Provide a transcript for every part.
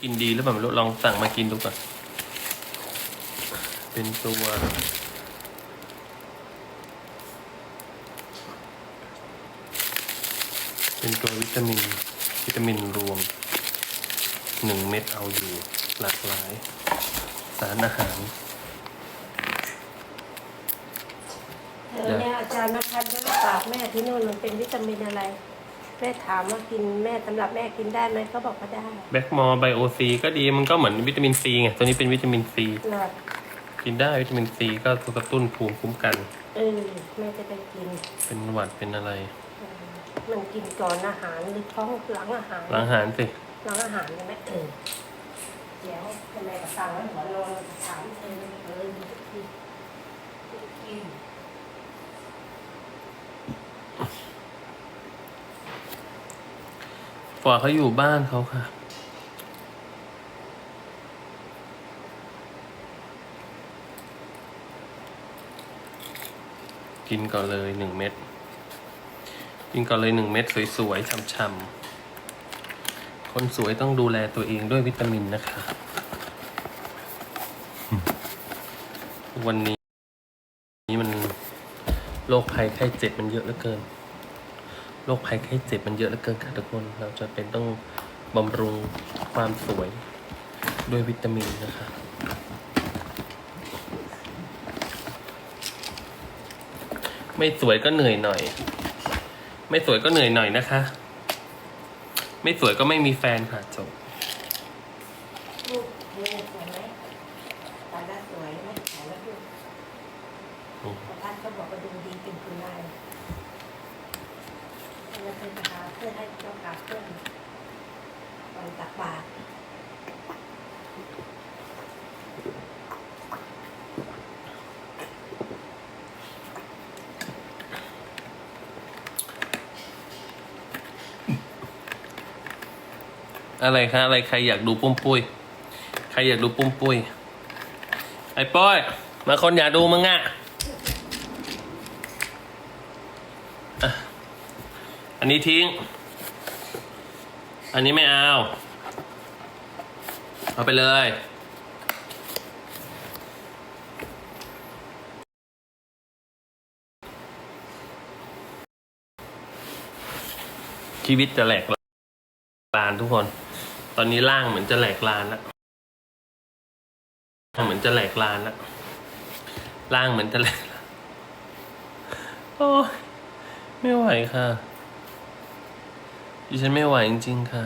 กินดีหรือเปล่าไม่รู้ลองสั่งมากินดูก่อน เป็นตัว เป็นตัววิตามิน วิตามินรวมหนึ่งเม็ดเอาอยู่หลากหลาย สารอาหารเออเนี่ยอาจารย์นะคะได้ฝากแม่ที่นู่นมันเป็นวิตามินอะไร แม่ถามว่ากินแม่สำหรับแม่กินได้ไหมเขาบอกว่าได้แบคมอร์ไบโอซีก็ดีมันก็เหมือนวิตามินซีไงตัวนี้เป็นวิตามินซีหลักกินได้วิตามินซีก็กระตุ้นภูมิคุ้มกัน เออแม่จะไปกินเป็นหวัดเป็นอะไรเออมันกินก่อนอาหารหรือท้องหลังอาหารล้างอาหารสิหลังอาหารใช่ไหมเออเดี๋ยวทำไมกับสั่งแล้วหัวนอนถามเออเออกิน กินฝอเขาอยู่บ้านเขาค่ะ กินก่อนเลยหนึ่งเม็ด กินก่อนเลยหนึ่งเม็ดสวยๆช่ำๆ คนสวยต้องดูแลตัวเองด้วยวิตามินนะคะ วันนี้ นี้มันโรคภัยไข้เจ็บมันเยอะเหลือเกิน โรคภัยไข้เจ็บมันเยอะเหลือเกินค่ะทุกคน เราจะเป็นต้องบำรุงความสวยด้วยวิตามินนะคะไม่สวยก็เหนื่อยหน่อย ไม่สวยก็เหนื่อยหน่อยนะคะ ไม่สวยก็ไม่มีแฟนค่ะจบ ลูกเธอสวยไหมตาหน้าสวยไหมถ่ายแล้วดู อืม ประพัดเขาบอกว่าดูดีเป็นคุณนาย เราเป็นหาเพื่อให้เจ้าขาเพื่อนวันตักบาตรอะไรคะอะไรใครอยากดูปุ้มปุ้ยใครอยากดูปุ้มปุ้ยไอ้ป้อย มาคนอยากดูมึงอะ่ะ อันนี้ทิ้ง อันนี้ไม่เอา เอาไปเลย ชีวิตจะแหลกลานทุกคน ตอนนี้ร่างเหมือนจะแหลกลานแล้วเหมือนจะแหลกลานแล้วร่างเหมือนจะแหลกโอ้ยไม่ไหวค่ะ ดิฉันไม่ไหวจริงๆค่ะ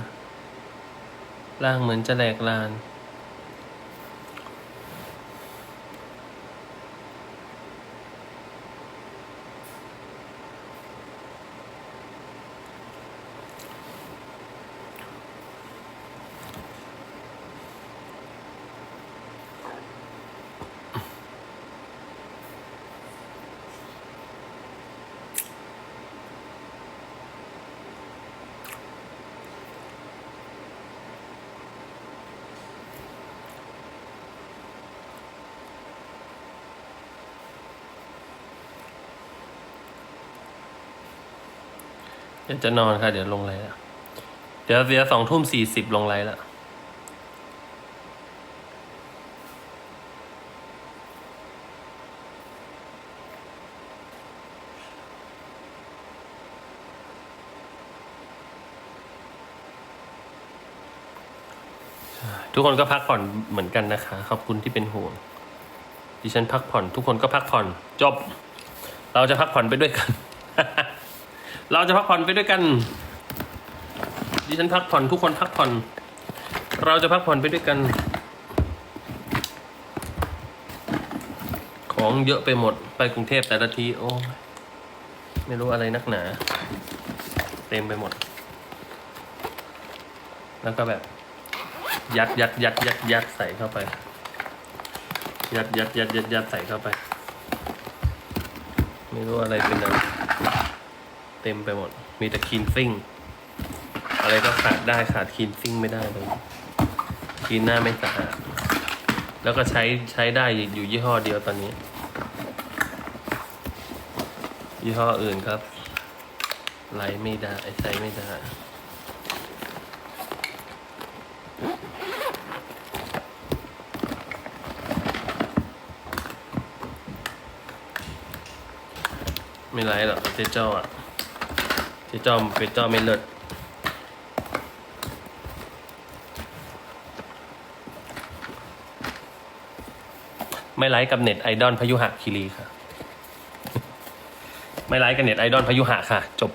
ร่างเหมือนจะแหลกลาน เดี๋ยวจะนอนค่ะ เดี๋ยวลงไลน์ละเดี๋ยวเดี๋ยสองทุ่มสี่สิบลงไลน์ละทุกคนก็พักผ่อนเหมือนกันนะคะ ขอบคุณที่เป็นห่วง ดิฉันพักผ่อน ทุกคนก็พักผ่อน จบ เราจะพักผ่อนไปด้วยกัน เราจะพักผ่อนไปด้วยกัน ดิฉันพักผ่อนทุกคนพักผ่อน เราจะพักผ่อนไปด้วยกัน ของเยอะไปหมดไปกรุงเทพแต่ละทีโอ้ไม่รู้อะไรนักหนา เต็มไปหมด แล้วก็แบบ ยัดยัดยัดยัดยัดใส่เข้าไป ยัดยัดยัดยัดยัดใส่เข้าไป ไม่รู้อะไรเป็นอะไร เต็มไปหมด มีแต่คีนซิ่ง อะไรก็ขาดได้ขาดคีนซิ่งไม่ได้เลยคีนหน้าไม่สะอาด แล้วก็ใช้ใช้ได้อยู่ยี่ห้อเดียวตอนนี้ ยี่ห้ออื่นครับไลไม่ได้ใช้ไม่ได้ไม่ไรหรอกเจ๊เจ้าอะ เจ๊เจ้าเจ๊เจ้าไม่เลิศไม่ไลค์กับเน็ตไอดอลพยุหะคีรีค่ะ ไม่ไลค์กับเน็ตไอดอลพยุหะค่ะ จบ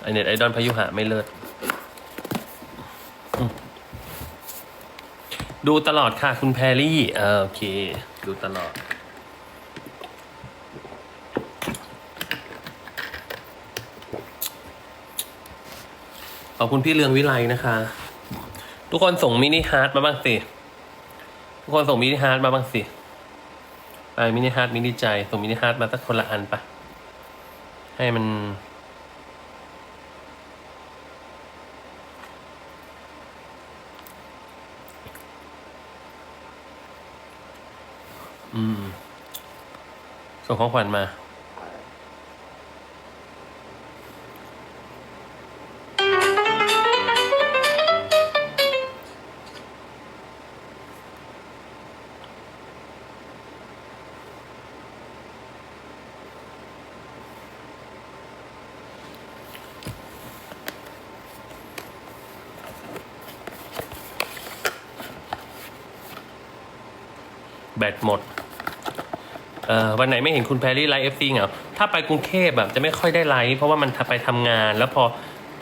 ไอเน็ตไอดอลพยุหะไม่เลิศดูตลอดค่ะ คุณแพรรี่โอเค ดูตลอด ขอบคุณพี่เรืองวิไลนะคะ ทุกคนส่งมินิฮาร์ดมาบ้างสิ ทุกคนส่งมินิฮาร์ดมาบ้างสิ ไปมินิฮาร์ดมินิใจส่งมินิฮาร์ดมาสักคนละอันปะให้มัน อืม ส่งของขวัญมา บตหมดเอ่อวันไหนไม่เห็นคุณแพรรี่ไลฟ์เอฟซีเหรอถ้าไปกรุงเทพแบบจะไม่ค่อยได้ไลฟ์เพราะว่ามันไปทำงาน แล้วพอ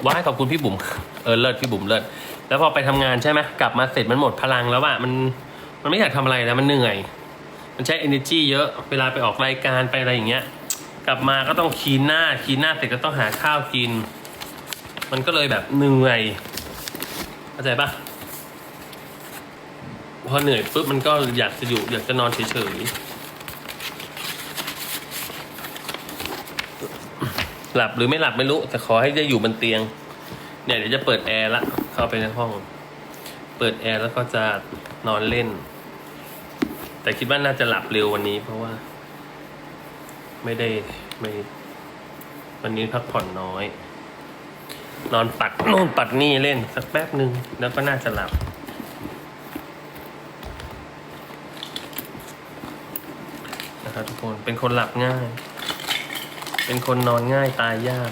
ว่าให้ขอบคุณพี่บุ๋มเออเลิศพี่บุ๋มเลิศแล้วพอไปทำงานใช่ไหมกลับมาเสร็จมันหมดพลังแล้วอะมันมันไม่อยากทำอะไรแล้วมันเหนื่อย มันใช้ energy เยอะเวลาไปออกรายการไปอะไรอย่างเงี้ย กลับมาก็ต้องคีนหน้าคีนหน้าเสร็จก็ต้องหาข้าวกิน มันก็เลยแบบเหนื่อยเข้าใจปะ อเหนื่อยปุ๊บมันก็อยากจะอยู่อยากจะนอนเฉยๆหลับหรือไม่หลับไม่รู้ แต่ขอให้ได้อยู่บนเตียง เนี่ยเดี๋ยวจะเปิดแอร์ละเข้าไปในห้อง เปิดแอร์แล้วก็จะนอนเล่น แต่คิดว่าน่าจะหลับเร็ววันนี้ เพราะว่า ไม่ได้ไม่วันนี้พักผ่อนน้อย นอนปัดโน่นปัดนี่เล่นสักแป๊บหนึ่งแล้วก็น่าจะหลับ นะครับทุกคนเป็นคนหลับง่าย เป็นคนนอนง่ายตายยาก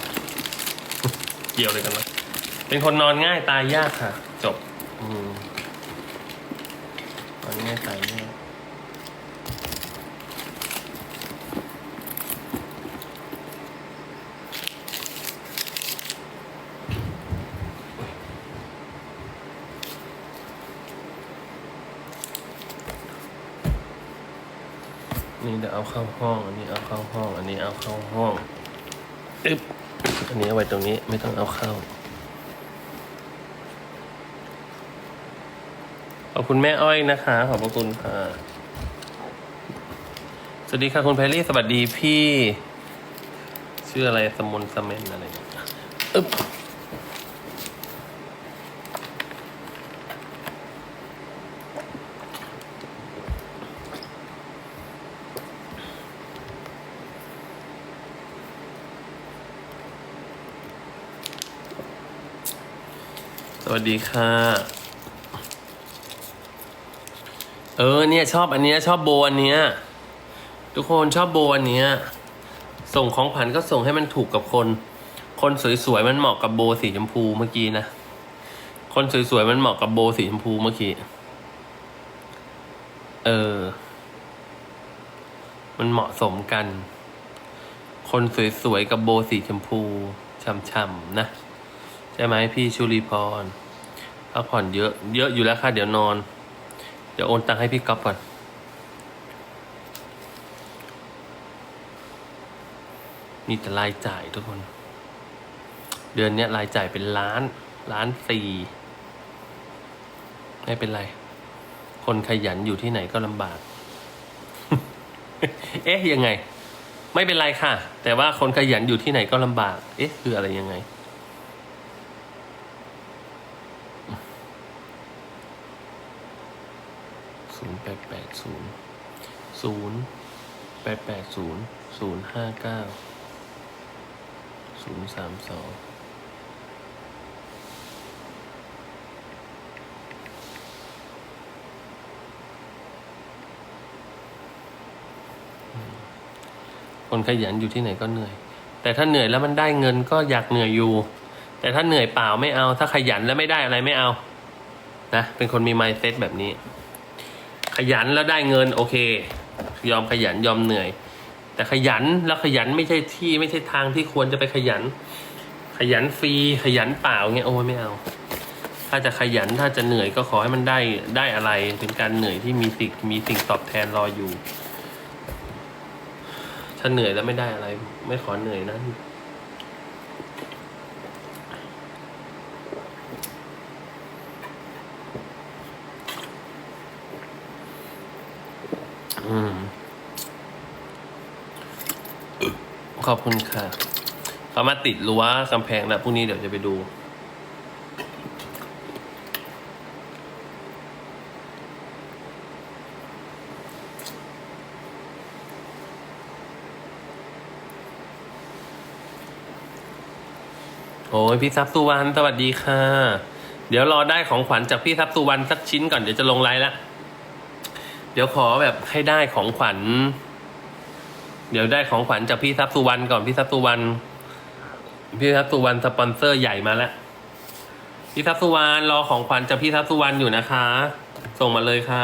เกี่ยวเลยกันนะเป็นคนนอนง่ายตายยากค่ะ จบ อืมนอนง่ายตายยากนี่ เดี๋ยวเอาเข้าห้อง อันนี้เอาเข้าห้อง อันนี้เอาเข้าห้องอึ๊บอันนี้เอาไว้ตรงนี้ไม่ต้องเอาเข้า ขอบคุณแม่อ้อยนะคะ ขอบพระคุณค่ะ สวัสดีค่ะคุณแพรรี่ สวัสดีพี่ ชื่ออะไรสมนสเมนอะไรอย่างเงี้ยอึ๊บ วัสดีค่ะ เออเนี่ยชอบอันเนี้ยชอบโบอันเนี้ยทุกคนชอบโบอันเนี้ยส่งของผันก็ส่งให้มันถูกกับคน คนสวยๆมันเหมาะกับโบสีชมพูเมื่อกี้นะ คนสวยๆมันเหมาะกับโบสีชมพูเมื่อกี้ เออ มันเหมาะสมกัน คนสวยๆกับโบสีชมพูช่ำๆนะ ใช่ไหมพี่ชุลีพร พักผ่อนเยอะ เยอะอยู่แล้วค่ะ เดี๋ยวนอน เดี๋ยวโอนตังค์ให้พี่ก๊อฟก่อน นี่แต่รายจ่ายทุกคน เดือนนี้รายจ่ายเป็นล้าน ล้านสี่ ไม่เป็นไร คนขยันอยู่ที่ไหนก็ลำบาก เอ๊ะยังไง ไม่เป็นไรค่ะ แต่ว่าคนขยันอยู่ที่ไหนก็ลำบาก เอ๊ะ คืออะไรยังไง ศูนย์แปดแปดศูนย์ศูนย์แปดแปดศูนย์ศูนย์ห้าเก้าศูนย์สามสองคนขยันอยู่ที่ไหนก็เหนื่อย แต่ถ้าเหนื่อยแล้วมันได้เงินก็อยากเหนื่อยอยู่ แต่ถ้าเหนื่อยเปล่าไม่เอา ถ้าขยันแล้วไม่ได้อะไรไม่เอา นะ เป็นคนมีไมเซ็ตแบบนี้ ขยันแล้วได้เงินโอเค ยอมขยันยอมเหนื่อย แต่ขยันแล้วขยันไม่ใช่ที่ไม่ใช่ทางที่ควรจะไปขยัน ขยันฟรีขยันเปล่าเงี้ยโอ้ไม่เอา ถ้าจะขยันถ้าจะเหนื่อยก็ขอให้มันได้ได้อะไรเป็นการเหนื่อยที่มีสิ่งมีสิ่งตอบแทนรออยู่ ถ้าเหนื่อยแล้วไม่ได้อะไร ไม่ขอเหนื่อยนะ ขอบคุณค่ะ เขามาติดรั้วกำแพงแล้วพรุ่งนี้เดี๋ยวจะไปดู โอ้ยพี่ทรัพย์สุวรรณสวัสดีค่ะ เดี๋ยวรอได้ของขวัญจากพี่ทรัพย์สุวรรณสักชิ้นก่อนเดี๋ยวจะลงไลน์ละ เดี๋ยวขอแบบให้ได้ของขวัญ เดี๋ยวได้ของขวัญจากพี่ทรัพย์สุวรรณก่อนพี่ทรัพย์สุวรรณพี่ทรัพย์สุวรรณสปอนเซอร์ใหญ่มาแล้วพี่ทรัพย์สุวรรณรอของขวัญจากพี่ทรัพย์สุวรรณอยู่นะคะ ส่งมาเลยค่ะ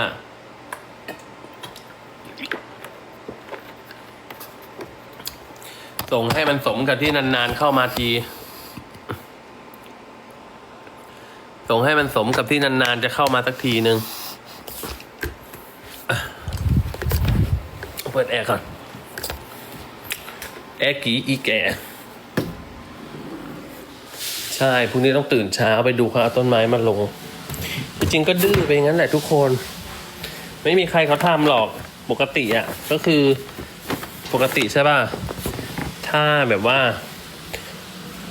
ส่งให้มันสมกับที่นานๆเข้ามาที ส่งให้มันสมกับที่นานๆจะเข้ามาสักทีหนึ่งอะ เปิดแอร์ก่อน แอร์กีอีแก่ใช่พรุ่งนี้ต้องตื่นเช้าไปดูเขาเอาต้นไม้มาลง จริงๆก็ดื้อไปงั้นแหละทุกคน ไม่มีใครเขาทำหรอกปกติอะ ก็คือปกติใช่ป่ะ ถ้าแบบว่า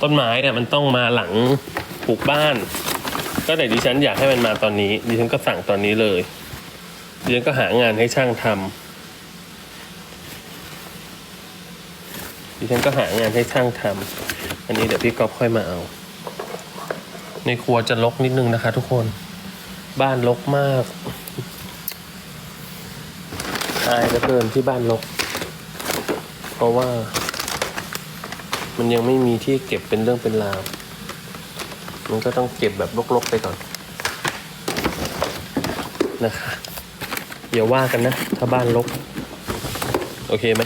ต้นไม้เนี่ยมันต้องมาหลังปลูกบ้าน ก็แต่ดิฉันอยากให้มันมาตอนนี้ ดิฉันก็สั่งตอนนี้เลยดิฉันก็หางานให้ช่างทำ ดิฉันก็หางานให้ช่างทำอันนี้เดี๋ยวพี่ก๊อฟค่อยมาเอา ในครัวจะรกนิดนึงนะคะ ทุกคนบ้านรกมากอายเหลือเกินที่บ้านรกเพราะว่า มันยังไม่มีที่เก็บเป็นเรื่องเป็นราว มันก็ต้องเก็บแบบลกๆไปก่อน นะคะอย่าว่ากันนะ ถ้าบ้านลก โอเคไหม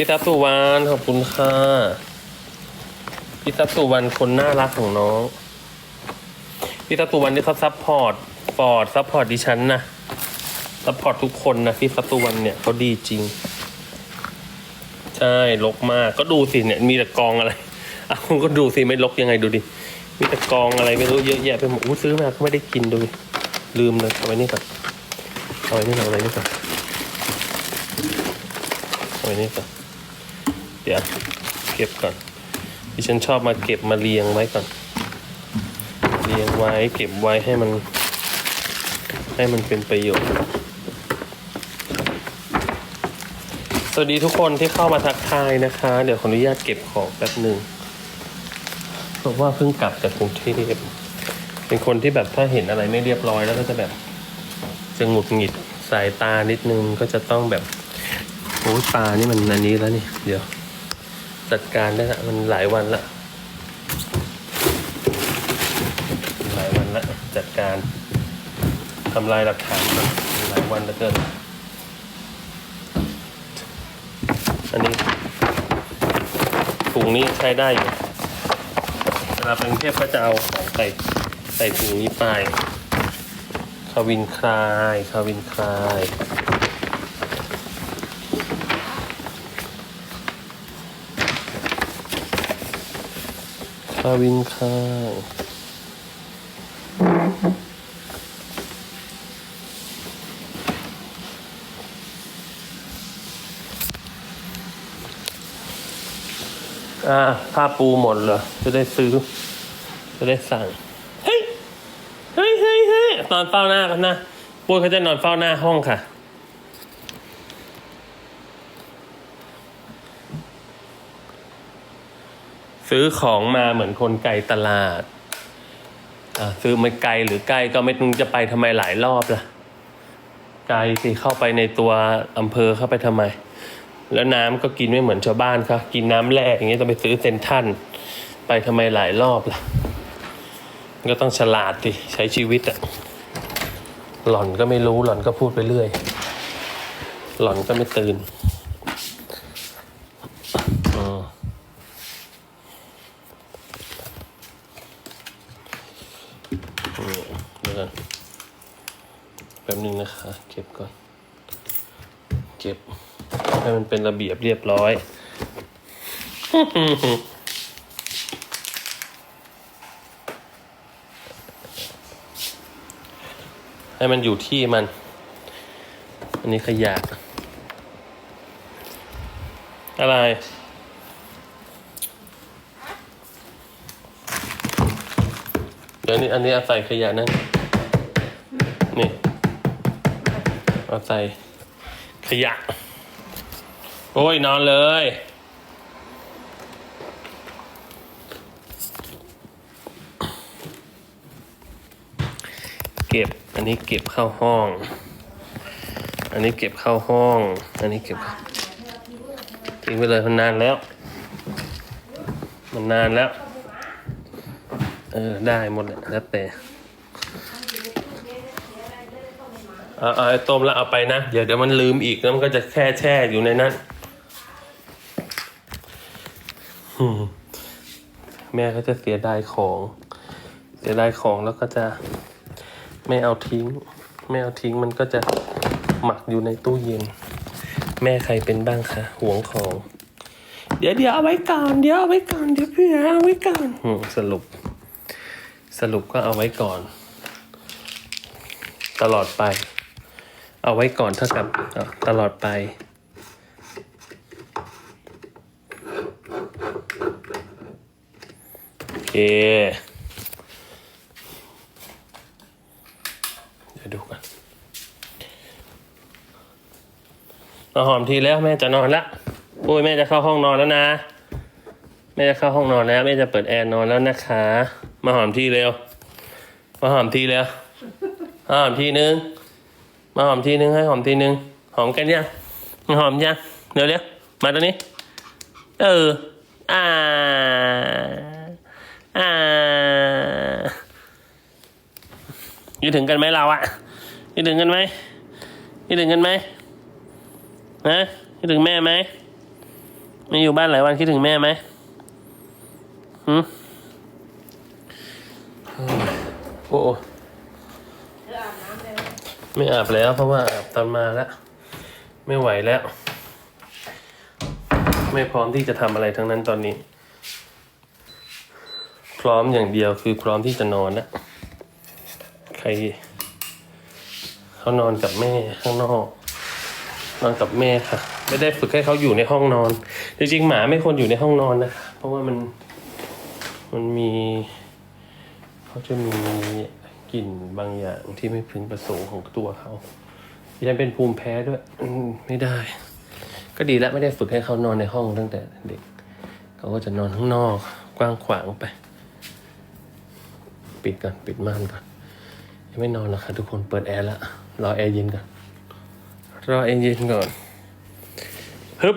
พี่ทัพสุวรรณขอบคุณค่ะพี่ทัพสุวรรณคนน่ารักของน้องพี่ทัพสุวรรณนี่เขาซัพพอร์ตฟอร์ดซัพพอร์ตดิฉันนะซัพพอร์ตทุกคนนะพี่ซัพตูวันเนี่ยเขาดีจริง ใช่ลกมากก็ดูสิเนี่ย มีแต่กองอะไรอ้าก็ดูสิไม่ลกยังไงดูดิมีแต่กองอะไรไม่รู้เยอะแยะไปหมดอู้ซื้อมาก็ไม่ได้กินดูดิลืมเลยเอาไว้นี่ก่อนเอาไว้นี่ก่อนเอาไว้นี่ก่อนเอาไว้นี่ก่อน ดี๋ยวเก็บก่อนดิฉันชอบมาเก็บมาเรียงไว้ก่อน เรียงไว้เก็บไว้ให้มัน ให้มันเป็นประโยชน์ สวัสดีทุกคนที่เข้ามาทักทายนะคะ เดี๋ยวขออนุญาตเก็บของแป๊บหนึ่งเพราะว่าเพิ่งกลับจากกรุงเทพเป็นคนที่แบบถ้าเห็นอะไรไม่เรียบร้อยแล้วก็จะแบบจะหงุดหงิดสายตานิดนึงก็จะต้องแบบโอ้ตานี่มันอันนี้แล้วนี่ เดี๋ยว จัดการได้ละมันหลายวันละหลายวันละจัดการทำลายหลักฐานก่อนหลายวันแล้วเกินอันนี้ถุงนี้ใช้ได้อยู่เวลาเป็นเทพก็จะเอาของใส่ใส่ถุงนี้ไปคาวินคลายคาวินคลายาวินคลายอ่าผ้าปูหมดเหรอ จะได้ซื้อ จะได้สั่ง เฮ้ย เฮ้ยเฮ้ยเฮ้ยนอนเฝ้าหน้ากันนะปุ้ยเขาจะนอนเฝ้าหน้าห้องค่ะ ซื้อของมาเหมือนคนไกลตลาดอะซื้อไม่ไกลหรือใกล้ก็ไม่ต้องจะไปทำไมหลายรอบล่ะ ไกลสิเข้าไปในตัวอำเภอเข้าไปทำไม แล้วน้ำก็กินไม่เหมือนชาวบ้านครับกินน้ำแร่อย่างเงี้ยต้องไปซื้อเซนทันไปทำไมหลายรอบล่ะ ก็ต้องฉลาดดิใช้ชีวิตอะหล่อนก็ไม่รู้หล่อนก็พูดไปเรื่อย หล่อนก็ไม่ตื่นอืมอืมเดี๋ยวก่อนแป๊บนึงนะคะ เก็บก่อน เก็บ ให้มันเป็นระเบียบเรียบร้อย ให้มันอยู่ที่มัน อันนี้ขยะ อะไรเดี๋ยวนี้อันนี้อาใส่ขยะนั่น เอาใส่ขยะ โอ้ย นอนเลยเก็บ อันนี้เก็บเข้าห้อง อันนี้เก็บเข้าห้อง อันนี้เก็บทิ้งไปเลยมันนานแล้ว มันนานแล้ว เออ ได้หมดแหละแล้วแต่ เอาเอาไอ้ต้มแล้วเอาไปนะเดี๋ยวเดี๋ยวมันลืมอีกแล้วมันก็จะแช่แช่อยู่ในนั้นแม่ก็จะเสียดายของ เสียดายของแล้วก็จะไม่เอาทิ้ง ไม่เอาทิ้งมันก็จะหมักอยู่ในตู้เย็น แม่ใครเป็นบ้างคะห่วงของ เดี๋ยวเดี๋ยวเอาไว้ก่อนเดี๋ยวเอาไว้ก่อนเดี๋ยวเพื่อเอาไว้ก่อนสรุป สรุปก็เอาไว้ก่อน ตลอดไป เอาไว้ก่อนเท่ากับตลอดไป โอเคเดี๋ยวดูกันมาหอมทีแล้วแม่จะนอนละโอ้ยแม่จะเข้าห้องนอนแล้วนะ แม่จะเข้าห้องนอนแล้วแม่จะเปิดแอร์นอนแล้วนะคะ มาหอมทีเร็ว มาหอมทีเร็วมาหอมทีนึง มาหอมทีนึงให้หอมทีนึง หอมกันยังหอมยังเร็วเร็วมาตรงนี้ เออ อ่า อ่าคิดถึงกันไหมเราอะคิดถึงกันไหมคิดถึงกันไหมฮะคิดถึงแม่ไหมไม่อยู่บ้านหลายวันคิดถึงแม่ไหมหืมโอ้โห เธออาบน้ำเลย ไม่อาบแล้วเพราะว่าอาบตอนมาแล้ว ไม่ไหวแล้ว ไม่พร้อมที่จะทำอะไรทั้งนั้นตอนนี้ พร้อมอย่างเดียวคือพร้อมที่จะนอนแล้วใครเขานอนกับแม่ข้างนอกนอนกับแม่ค่ะ ไม่ได้ฝึกให้เขาอยู่ในห้องนอน จริงๆหมาไม่ควรอยู่ในห้องนอนนะคะเพราะว่ามันมันมีเขาจะมี กลิ่นบางอย่างที่ไม่พึงประสงค์ของตัวเขาดิฉันเป็นภูมิแพ้ด้วย อืมไม่ได้ ก็ดีแล้วไม่ได้ฝึกให้เขานอนในห้องตั้งแต่เด็ก เขาก็จะนอนข้างนอก กว้างขวางไป ปิดก่อนปิดม่านก่อนยังไม่นอนหรอกค่ะทุกคนเปิดแอร์ละรอแอร์เย็นก่อนรอแอร์เย็นก่อนฮึบ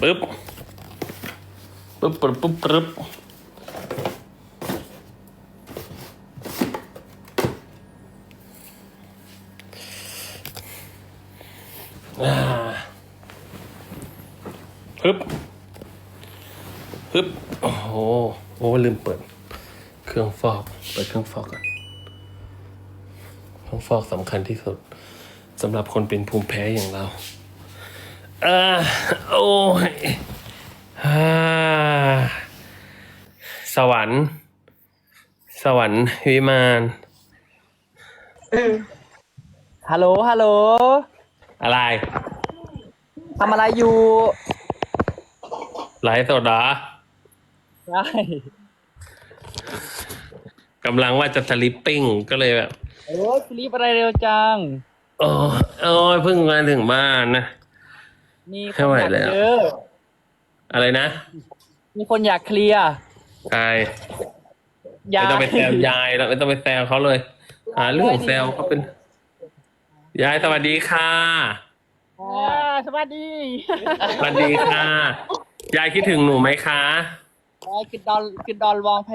ปึ๊บปึ๊บปึ๊บปึ๊บปึ๊บอ่าฮึบฮึบโอ้โหโอ้ลืมเปิด เครื่องฟ อกเปิดเครื่องฟอกก่อนเครื่องฟอกสำคัญที่สุดสำหรับคนเป็นภูมิแพ้อย่างเราอ่าโอ้ยอ่าสวรรค์ สวรรค์วิมาน ฮัลโหล ฮัลโหล อะไร ทำอะไรอยู่ไลฟ์สดเหรอได้ กำลังว่าจะสลิปปิ้งก็เลยแบบโอ้ยฟลิปอะไรเร็วจัง โอ้ยโอ้ยเพิ่งมาถึงบ้านนะ มีคไม่นไหวอยากแล้ว เยอะอะไรนะมีคนอยากเคลียร์กายยาไม่ต้องไปแซวยายแล้วไม่ต้องไปแซวเขาเลยหาเรื่องแซวเขาเป็น ยายสวัสดีค่ะอ่าสวัสดีสวัสดีค่ะ ยายคิดถึงหนูไหมคะยายกินดอนกินดอนวองแพ